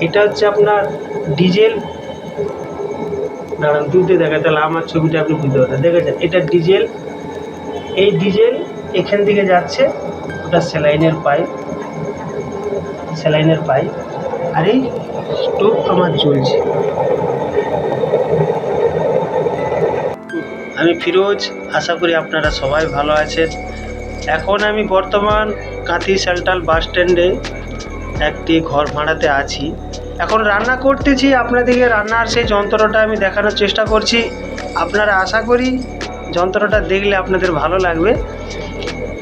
এটা হচ্ছে আপনার ডিজেল। দাঁড়ান দুধে দেখা তাহলে আমার ছবিটা আপনি বুঝতে পারবেন। দেখেছেন এটা ডিজেল। এই ডিজেল এখান থেকে যাচ্ছে, ওটা স্যালাইনের পাইপ। স্যালাইনের পাইপ। আর এই স্টোভ আমার জ্বলছে। আমি ফিরোজ, আশা করি আপনারা সবাই ভালো আছেন। এখন আমি বর্তমান কাঁথি সেন্ট্রাল বাস স্ট্যান্ডে একটি ঘর ভাড়াতে আছি। এখন রান্না করতেছি, আপনাদেরকে রান্নার সেই যন্ত্রটা আমি দেখানোর চেষ্টা করছি। আপনারা আশা করি যন্ত্রটা দেখলে আপনাদের ভালো লাগবে।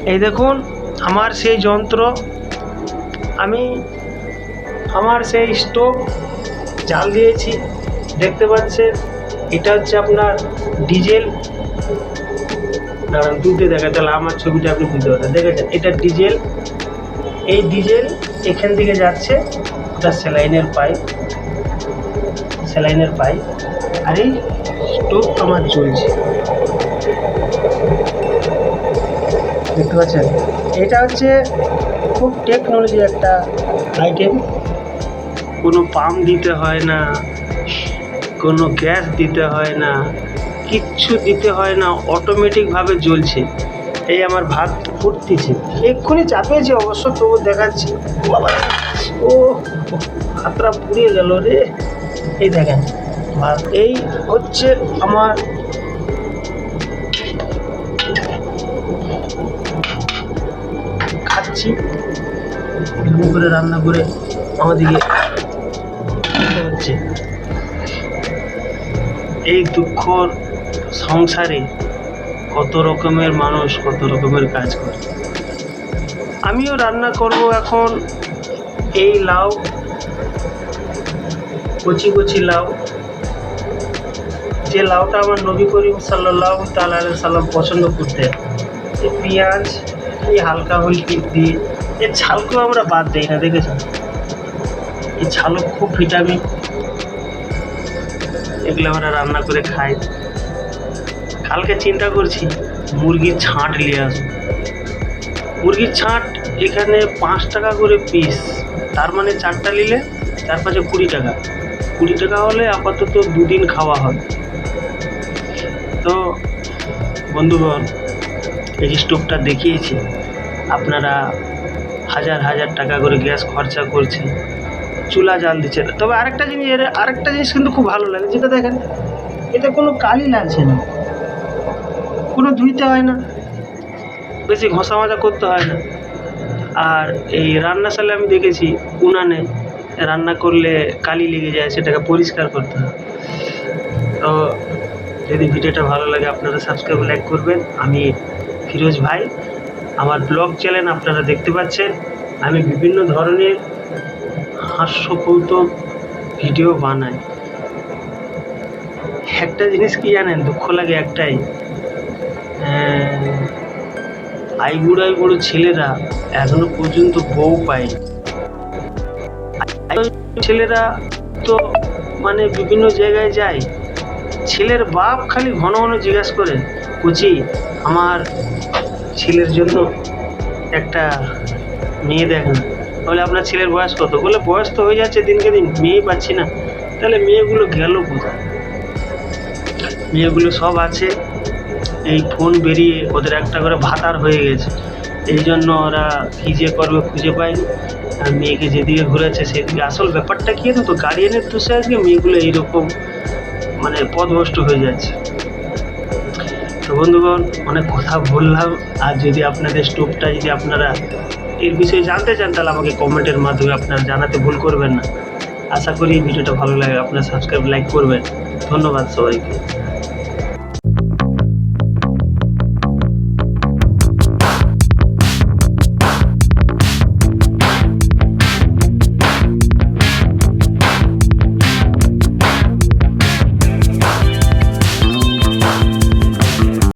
এই দেখুন, আমার সেই যন্ত্র, আমি আমার সেই স্টোভ জাল দিয়েছি। দেখতে পাচ্ছেন, এটা হচ্ছে আপনার ডিজেল। দাঁড়ান দুধে দেখা তাহলে আমার ছবিটা আপনি বুঝতে পারবেন। দেখেছেন, এটা ডিজেল। এই ডিজেল এখান থেকে যাচ্ছে ওটা স্যালাইনের পাইপ স্যালাইনের পাইপ আর এই স্টোভ আমার জ্বলছে। দেখতে পাচ্ছেন? এটা হচ্ছে খুব টেকনোলজি একটা আইটেম কোনো পাম্প দিতে হয় না, কোনো গ্যাস দিতে হয় না, কিচ্ছু দিতে হয় না অটোমেটিকভাবে জ্বলছে। এই আমার ভাত ফুটতেছে এক্ষুনি চাপিয়েছি অবশ্য তবু দেখাচ্ছি। ও হাতটা পুড়িয়ে গেল রে। এই দেখেন, ভাত। এই হচ্ছে আমার খাচ্ছি। করে রান্না করে আমাদেরকে হচ্ছে। এই দুঃখর সংসারে কত রকমের মানুষ, কত রকমের কাজ করে। আমিও রান্না করব এখন এই লাউ, কচি কচি লাউ। যে লাউটা আমার নবী করিম সাল্লাহ তাল্লাহ সাল্লাম পছন্দ করতেন, এই পেঁয়াজ, এই হালকা হলকি দিয়ে, এর ছালকেও আমরা বাদ দিই না দেখেছেন এই ছালও খুব ভিটামিন। এগুলো আমরা রান্না করে খাই। কালকে চিন্তা করছি, মুরগির ছাঁট নিয়ে আসব। মুরগির ছাঁট এখানে পাঁচ টাকা করে পিস তার মানে চারটা নিলে চার পাঁচে কুড়ি টাকা। কুড়ি টাকা হলে আপাতত দুদিন খাওয়া হয়। তো বন্ধুগণ, এই যে স্টোভটা দেখিয়েছি, আপনারা হাজার হাজার টাকা করে গ্যাস খরচা করছেন, চুলা জাল দিচ্ছে তবে আরেকটা জিনিস আরেকটা জিনিস কিন্তু খুব ভালো লাগে, যেটা দেখেন এতে কোনো কালি লাগছে না। কোনো ধুইতে হয় না। বেশি ঘষা মাজা করতে হয় না। আর এই রান্নাশালে আমি দেখেছি, উনানে রান্না করলে কালি লেগে যায়, সেটাকে পরিষ্কার করতে হয়। তো যদি ভিডিওটা ভালো লাগে, আপনারা সাবস্ক্রাইব লাইক করবেন। আমি ফিরোজ ভাই, আমার ব্লগ চ্যানেল আপনারা দেখতে পাচ্ছেন। আমি বিভিন্ন ধরনের হাস্যকৌতুক ভিডিও বানাই। একটা জিনিস কি জানেন? দুঃখ লাগে একটাই। আইবুড়ো আইবুড়ো ছেলেরা এখনও পর্যন্ত বউ পায়নি। ছেলেরা তো মানে বিভিন্ন জায়গায় যায়। ছেলের বাপ খালি ঘন ঘন জিজ্ঞাসা করে, কুচি, আমার ছেলের জন্য একটা মেয়ে দেখ না। বলে, আপনার ছেলের বয়স কত? বলে, বয়স তো হয়ে যাচ্ছে দিনকে দিন মেয়ে পাচ্ছি না। তাহলে মেয়েগুলো গেল কোথায়? মেয়েগুলো সব আছে। এই ফোন বেরিয়ে ওদের একটা করে ভাতার হয়ে গেছে। এই জন্য ওরা কী যে করবে খুঁজে পায়নি। আর মেয়েকে যেদিকে ঘুরেছে সেদিকে। আসল ব্যাপারটা কী তো? গার্ডিয়ানের দোষে আজকে মেয়েগুলো এইরকম মানে পথভ্রষ্ট হয়ে যাচ্ছে। তো বন্ধুগণ, অনেক কথা বললাম। আর যদি আপনাদের স্টোভটা যদি আপনারা এর বিষয়ে জানতে চান, তাহলে আমাকে কমেন্টের মাধ্যমে আপনারা জানাতে ভুল করবেন না। আশা করি ভিডিওটা ভালো লাগে। আপনারা সাবস্ক্রাইব লাইক করবেন। ধন্যবাদ সবাইকে।